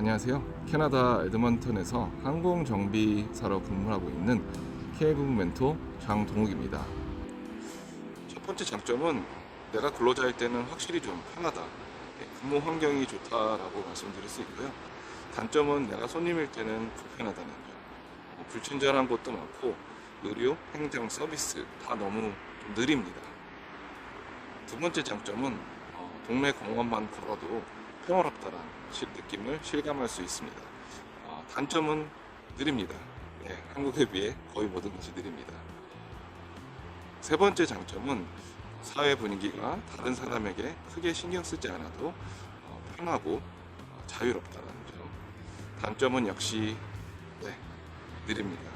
안녕하세요. 캐나다 에드먼턴에서 항공 정비사로 근무하고 있는 케이브 멘토 장동욱입니다. 첫 번째 장점은 내가 근로자일 때는 확실히 좀 편하다. 네, 근무 환경이 좋다라고 말씀드릴 수 있고요. 단점은 내가 손님일 때는 불편하다는 점. 뭐 불친절한 곳도 많고 의료, 행정, 서비스 다 너무 좀 느립니다. 두 번째 장점은 어, 동네 공원만 걸어도 평화롭다는 실- 느낌을 실감할 수 있습니다. 어, 단점은 느립니다. 네, 한국에 비해 거의 모든 것이 느립니다. 세 번째 장점은 사회 분위기가 다른 사람에게 크게 신경 쓰지 않아도 어, 편하고 어, 자유롭다는 점. 단점은 역시 네, 느립니다.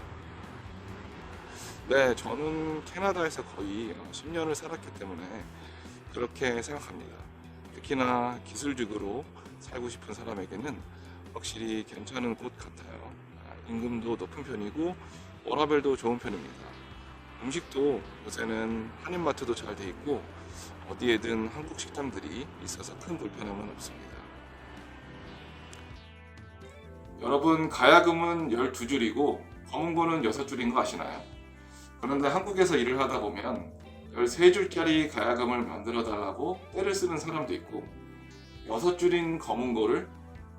네, 저는 캐나다에서 거의 어, 10년을 살았기 때문에 그렇게 생각합니다. 특히나 기술직으로 살고 싶은 사람에게는 확실히 괜찮은 곳 같아요. 아, 임금도 높은 편이고 워라벨도 좋은 편입니다. 음식도 요새는 한인마트도 잘 돼 있고 어디에든 한국 식당들이 있어서 큰 불편함은 없습니다. 여러분 가야금은 12줄이고 검은고는 6줄인 거 아시나요? 그런데 한국에서 일을 하다 보면 13줄짜리 가야금을 만들어 달라고 때를 쓰는 사람도 있고 6줄인 검은 고를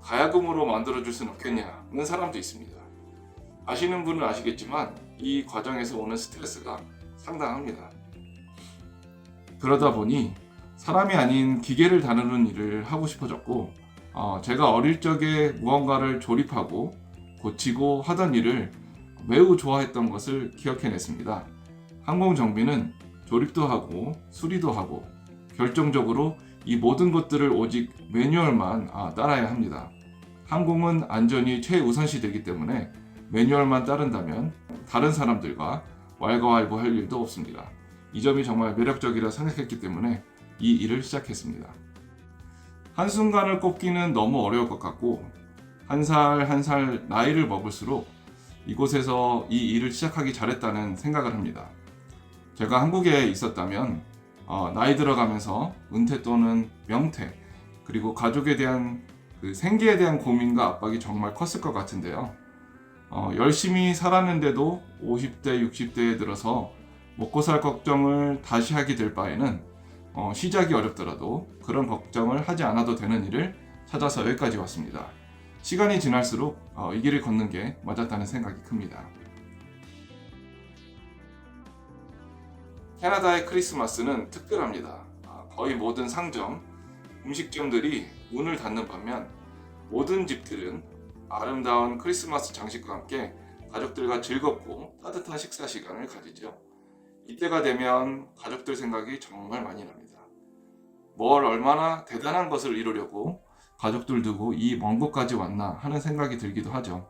가야금으로 만들어 줄 수는 없겠냐는 사람도 있습니다. 아시는 분은 아시겠지만 이 과정에서 오는 스트레스가 상당합니다. 그러다 보니 사람이 아닌 기계를 다루는 일을 하고 싶어졌고 어, 제가 어릴 적에 무언가를 조립하고 고치고 하던 일을 매우 좋아했던 것을 기억해냈습니다. 항공정비는 조립도 하고 수리도 하고 결정적으로 이 모든 것들을 오직 매뉴얼만 아, 따라야 합니다. 항공은 안전이 최우선시 되기 때문에 매뉴얼만 따른다면 다른 사람들과 왈가왈부 할 일도 없습니다. 이 점이 정말 매력적이라 생각했기 때문에 이 일을 시작했습니다. 한순간을 꼽기는 너무 어려울 것 같고 한 살 한 살 나이를 먹을수록 이곳에서 이 일을 시작하기 잘했다는 생각을 합니다. 제가 한국에 있었다면 어, 나이 들어가면서 은퇴 또는 명퇴 그리고 가족에 대한 그 생계에 대한 고민과 압박이 정말 컸을 것 같은데요. 어, 열심히 살았는데도 50대, 60대에 들어서 먹고 살 걱정을 다시 하게 될 바에는 어, 시작이 어렵더라도 그런 걱정을 하지 않아도 되는 일을 찾아서 여기까지 왔습니다. 시간이 지날수록 어, 이 길을 걷는 게 맞았다는 생각이 큽니다. 캐나다의 크리스마스는 특별합니다. 아, 거의 모든 상점, 음식점들이 문을 닫는 반면 모든 집들은 아름다운 크리스마스 장식과 함께 가족들과 즐겁고 따뜻한 식사 시간을 가지죠. 이때가 되면 가족들 생각이 정말 많이 납니다. 뭘 얼마나 대단한 것을 이루려고 가족들 두고 이 먼 곳까지 왔나 하는 생각이 들기도 하죠.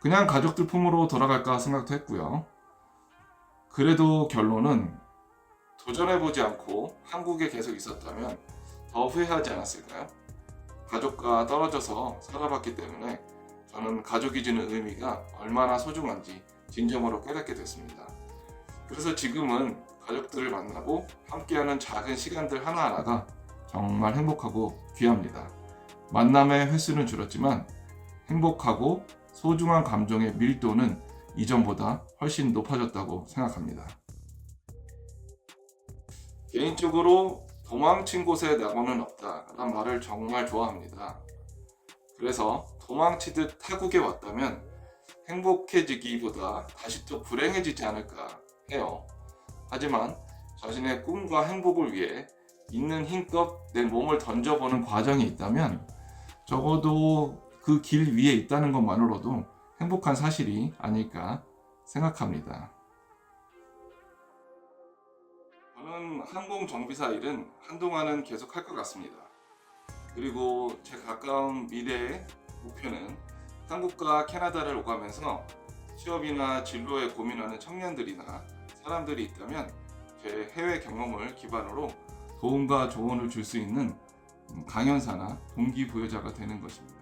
그냥 가족들 품으로 돌아갈까 생각도 했고요. 그래도 결론은 도전해보지 않고 한국에 계속 있었다면 더 후회하지 않았을까요? 가족과 떨어져서 살아봤기 때문에 저는 가족이 주는 의미가 얼마나 소중한지 진정으로 깨닫게 됐습니다. 그래서 지금은 가족들을 만나고 함께하는 작은 시간들 하나하나가 정말 행복하고 귀합니다. 만남의 횟수는 줄었지만 행복하고 소중한 감정의 밀도는 이전보다 훨씬 높아졌다고 생각합니다. 개인적으로 도망친 곳에 낙원은 없다 라는 말을 정말 좋아합니다. 그래서 도망치듯 타국에 왔다면 행복해지기보다 다시 또 불행해지지 않을까 해요. 하지만 자신의 꿈과 행복을 위해 있는 힘껏 내 몸을 던져보는 과정이 있다면 적어도 그 길 위에 있다는 것만으로도 행복한 사실이 아닐까 생각합니다. 저는 항공 정비사 일은 한동안은 계속 할 것 같습니다. 그리고 제 가까운 미래의 목표는 한국과 캐나다를 오가면서 취업이나 진로에 고민하는 청년들이나 사람들이 있다면 제 해외 경험을 기반으로 도움과 조언을 줄 수 있는 강연사나 동기부여자가 되는 것입니다.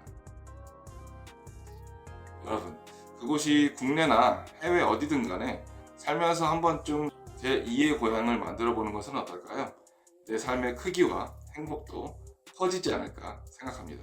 그곳이 국내나 해외 어디든 간에 살면서 한 번쯤 제 2의 고향을 만들어 보는 것은 어떨까요? 내 삶의 크기와 행복도 커지지 않을까 생각합니다.